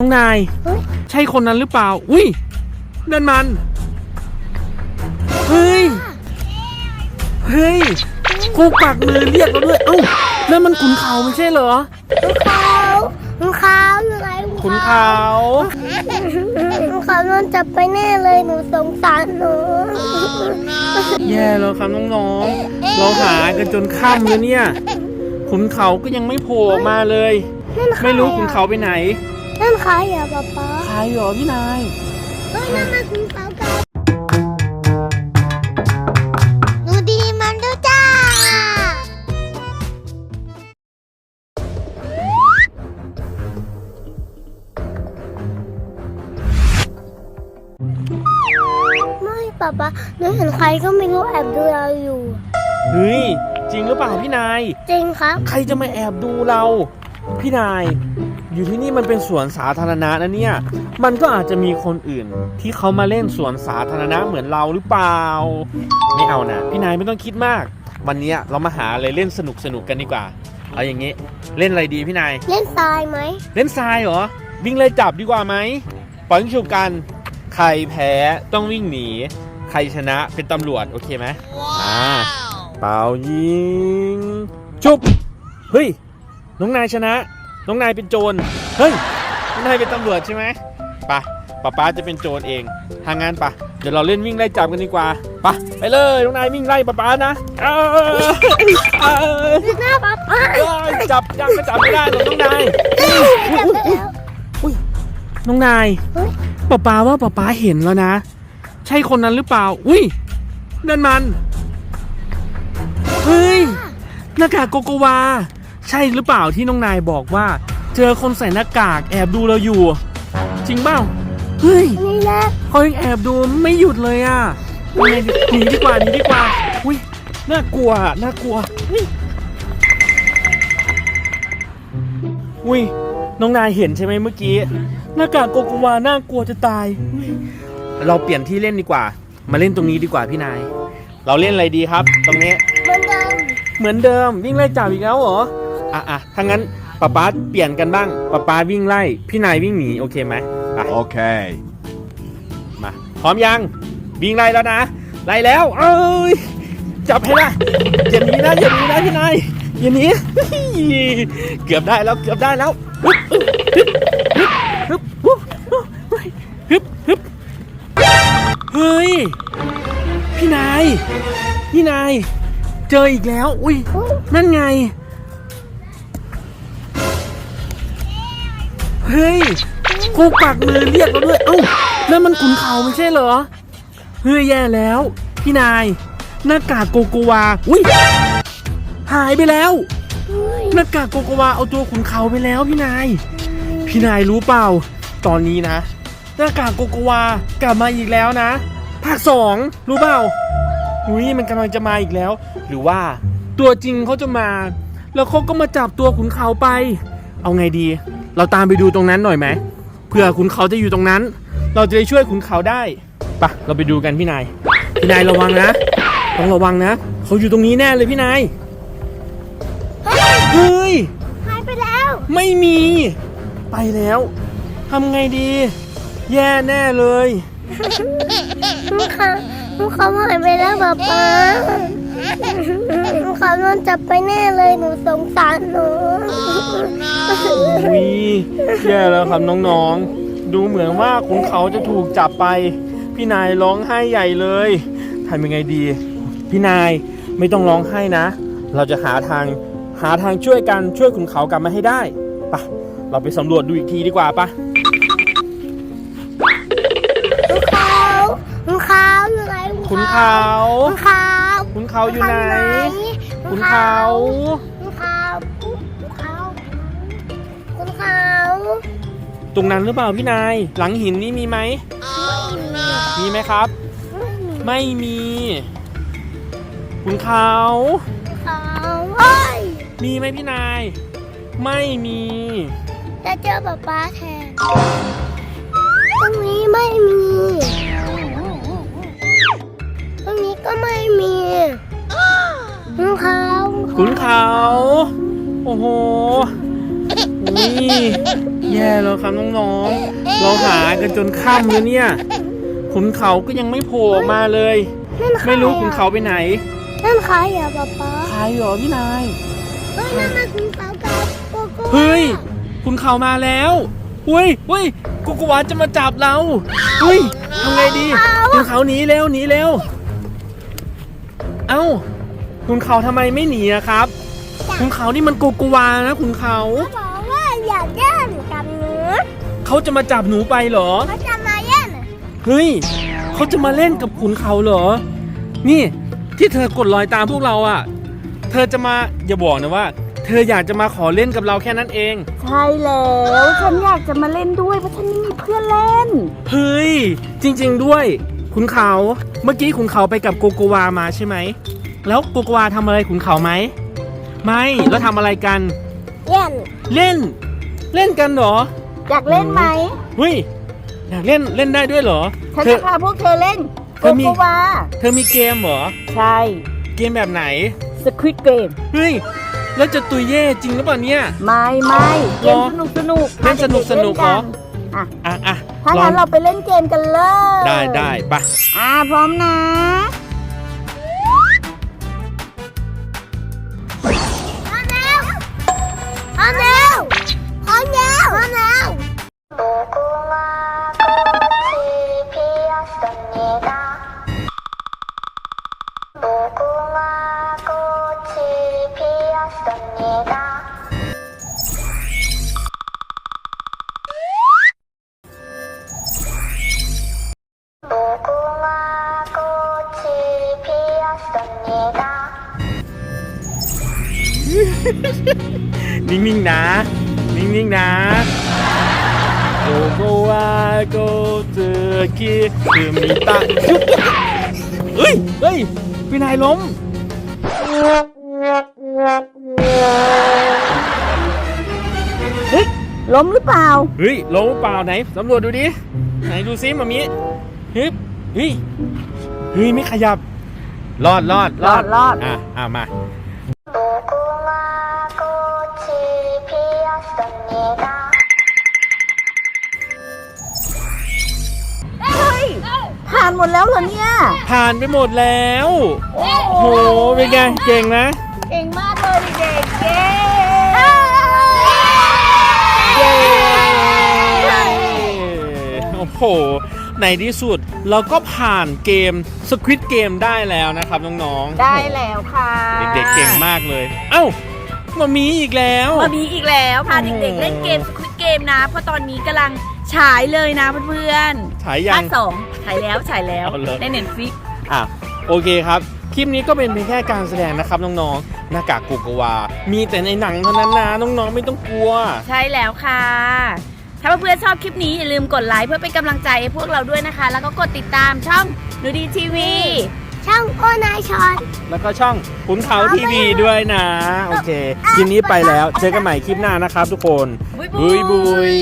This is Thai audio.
น้องนายเฮ้ยใช่คนนั้นหรือเปล่า อุ้ยนั่นมัน เฮ้ย เฮ้ยกูปักมือเรียกเราด้วย เอ้านั่นมันขุนเขาไม่ใช่เหรอคุณเขาคุณเขาอยู่ไหนขุนเขาคุณเขาโดนจับไปแน่เลยหนูสงสารหนูแย่แล้วครับน้องๆเราหากันจนค่ำเลยเนี่ยขุนเขาก็ยังไม่โผล่ออกมาเลยนั่นใคไม่รู้อะขุนเขาไปไหน นั่นใครอะป๊าป๊าใครเหรอพี่นายเฮ้ยนั่นมันคุณเขากันหนูดีมันด้วยจ้า ไม่ป๊าป๊าหนูเห็นใครก็ไม่รู้แอบดูเราอยู่ เฮ้ยจริงหรือเปล่าพี่นาย จริงครับ ใครจะมาแอบดูเรา พี่นาย อยู่ที่นี่มันเป็นสวนสาธารณะนะเนี่ย มันก็อาจจะมีคนอื่น ที่เขามาเล่นสวนสาธารณะเหมือนเราหรือเปล่า ไม่เอานะพี่นายไม่ต้องคิดมาก วันเนี้ยเรามาหาอะไรเล่นสนุกสนุกๆกันดีกว่า เอาอย่างงี้ เล่นอะไรดีพี่นาย เล่นทรายไหม เล่นทรายเหรอ วิ่งไล่จับดีกว่าไหมปล่อยยิงฉุบกัน ใครแพ้ต้องวิ่งหนี ใครชนะเป็นตำรวจโอเคไหมอ่าเป่ายิง ชุบ เฮ้ย น้องนายชนะ น้องนายเป็นโจร เฮ้ย น้องนายเป็นตำรวจใช่ไหมไปะป้าป้าจะเป็นโจรเองทางงานปะเดี๋ยวเราเล่นวิ่งไล่จับกันดีกว่าไปะไปเลย น้องนายวิ่งไล่ป้าป้านะเอ้ยเอ้ยหน้าป๊าป๊าเอ้ยจับยังก็จับไม่ได้หรอกน้องนายจับได้แล้ว น้องนายเฮ้ย ป้าป้าว่าป้าป้าเห็นแล้วนะ ใช่คนนั้นหรือเปล่า อุ้ยนั่นมัน เฮ้ยหน้ากากโกโกวา ใช่หรือเปล่าที่น้องนายบอกว่า เจอคนใส่หน้ากากแอบดูเราอยู่ จริงเปล่าเฮ้ยนี่แหละเขายังแอบดูไม่หยุดเลยอะยังไงดีหนีดีกว่าหนีดีกว่าอุ้ยน่ากลัวอะน่ากลัวอุ้ยอุ้ยน้องนายเห็นใช่ไหมเมื่อกี้หน้ากากโกโกวาน่ากลัวจะตายอุ๊ยเราเปลี่ยนที่เล่นดีกว่า มาเล่นตรงนี้ดีกว่าพี่นาย เราเล่นอะไรดีครับ ตรงนี้ เหมือนเดิม เหมือนเดิมวิ่งไล่จับอีกแล้วเหรอ อะอะถ้างั้นป๊าป๊าเปลี่ยนกันบ้างป๊าป๊าวิ่งไล่ พี่นายวิ่งหนีโอเคไหมไป Okay. มาพร้อมยังวิ่งไล่แล้วนะไล่แล้วเอ้ยจับให้ได้อย่าหนีนะอย่าหนีนะพี่นายอย่าหนี เกือบได้แล้วเกือบได้แล้วฮึบฮึบฮึบฮึบฮึบฮึบเฮ้ยพี่นายพี่นายเจออีกแล้ว อุ้ยอุ๊ยนั่นไง เฮ้ยกูปักมือเรียกเราด้วย เอ้านั่นมันขุนเขาไม่ใช่เหรอ เฮ้ยแย่แล้ว พี่นาย หน้ากากโกโกวา อุ้ยหายไปแล้ว หน้ากากโกโกวาเอาตัวขุนเขาไปแล้วพี่นาย พี่นายรู้เปล่า ตอนนี้นะ หน้ากากโกโกวากลับมาอีกแล้วนะ ภาคสองรู้เปล่าอุ้ยมันกำลังจะมาอีกแล้ว หรือว่าตัวจริงเขาจะมา แล้วเขาก็มาจับตัวขุนเขาไป เอาไงดี เราตามไปดูตรงนั้นหน่อยไหมเผื่อขุนเขาจะอยู่ตรงนั้น เราจะได้ช่วยขุนเขาได้ไปะเราไปดูกันพี่นาย พี่นายระวังนะ ต้องระวังนะ เขาอยู่ตรงนี้แน่เลยพี่นาย เฮ้ยเฮ้ยหายไปแล้ว ไม่มี ไปแล้วทำไงดี แย่แน่เลยลูกเขาลูกเขาหายไปแล้วป๊าป๊าลูก เขาโดนจับไปแน่เลยหนูสงสารหนูอุ้ยแย่แล้วครับน้องๆ ดูเหมือนว่าขุนเขาจะถูกจับไป พี่นายร้องไห้ใหญ่เลยทำยังไงดี พี่นายไม่ต้องร้องไห้นะ เราจะหาทางหาทางช่วยกันช่วยขุนเขากลับมาให้ได้ไปะเราไปสำรวจดูอีกทีดีกว่าปะลูกเขาลูกเขาอยู่ไหนขุนเขาลูกเขา ขุนเขาอยู่ไหนขุนเขาลูกเขาลูกเขาลูกเขาตรงนั้นหรือเปล่าพี่นาย หลังหินนี่มีไหมมีไหมครับ ไม่มีขุนเขาเขาเอ้ยมีไหมพี่นาย ไม่มีจะเจอป๊าป๊าแทนตรงนี้ไม่ อ้โหอุ้ยแย่แล้วครับน้องๆ เราหากันจนค่ำแล้วเนี่ย ขุนเขาก็ยังไม่โผล่ออกมาเลย นั่นใคไม่รู้ขุนเขาไปไหน นั่นใครอะป๊าป๊าใครเหรอพี่นาย เฮ้ยนั่นมันคุณเขากับโกโก้เฮ้ย ขุนเขามาแล้วเฮ้ยเฮ้ยกุกวาจะมาจับเราเฮ้ยทำไงดีขุนเขาหนีเร็วหนีเร็วเอ้าขุนเขาทำไมไม่หนีอะครับ ขุนเขานี่มันโกโกวานะขุนเขา เขาบอกว่าอย่าเล่นกับหนูเขาจะมาจับหนูไปเหรอ เขาจะมาเล่นเฮ้ยเขาจะมาเล่นกับขุนเขาเหรอ นี่ที่เธอกดรอยตามพวกเราอะ่ะ เธอจะมาอย่าบอกนะว่า เธออยากจะมาขอเล่นกับเราแค่นั้นเอง ใช่แล้วฉันอยากจะมาเล่นด้วยเพราะฉันไม่มีเพื่อนเล่น เฮ้ย จริง ๆด้วย ขุนเขา เมื่อกี้ขุนเขาไปกับโกโกวามาใช่ไหม แล้วโกโกวาทำอะไรขุนเขาไหม ไม่แล้วทำอะไรกัน เล่นเล่น เล่นกันเหรออยากเล่นไหมเฮ้ยอยากเล่นเล่นได้ด้วยเหรอฉันเธจะอ พาพวกเธอเล่นเธโกอมี โกวาเธอมีเกมเหรอ ใช่เกมแบบไหน สควิตเกมเฮ้ย แล้วจะตุยเย่จริงหรือเปล่าเนี่ย ไม่ไม่เกเหรมอสนุกสนุกเล่นสนุกสนุกเหรอ อะอะอะถ้าลองั้งนเราไปเล่นเกมกันเลยได้ได้ปะอ่าพร้อมนะ นิ่งๆนะ นิ่งๆนะ โกโกวาโกเจอกีคือมีตาจุ๊บเฮ้ย เฮ้ยพี่นายล้ม เฮ้ยล้มหรือเปล่า เฮ้ยล้มหรือเปล่าไหนสำรวจดูดิ ไหนดูซิมามิฮึบเฮ้ย เฮ้ยไม่ขยับ รอดรอดรอดรอดอะอะมา หมดแล้วเหรอเนี่ย ผ่านไปหมดแล้ว โอ้โห เป็นไง เก่งนะ เก่งมากเลยเด็กๆเก่งเย้โอ้โห ในที่สุดเราก็ผ่านเกมสควิตเกมได้แล้วนะครับน้องๆได้แล้วค่ะเด็กๆเก่งมากเลย เอ้ามามีอีกแล้ว มามีอีกแล้วพาโอ้โหเด็กๆเล่นเกมสควิตเกมนะ เพราะตอนนี้กำลัง ฉายเลยนะเพื่อนฉายๆยัภาง คสองฉายแล้วฉายแล้วเอาเลย ในเน็ตฟิกอะโอเคครับ คลิปนี้ก็เป็นเพียงแค่การแสดงนะครับน้องๆหน้ากากโกโกวา มีแต่ในหนังเท่านั้นนะน้องๆไม่ต้องกลัว ใช่แล้วค่ะ ถ้าเพื่อนๆชอบคลิปนี้อย่าลืมกดไลค์เพื่อเป็นกำลังใจให้พวกเราด้วยนะคะ แล้วก็กดติดตามช่องนูดีทีวี ช่างโอนายชอน แล้วก็ช่องขุนเขาทีวีด้วยนะ โอเคคลิปนี้ไปแล้ว เจอกันใหม่คลิปหน้านะครับทุกคนบุยบุยบุย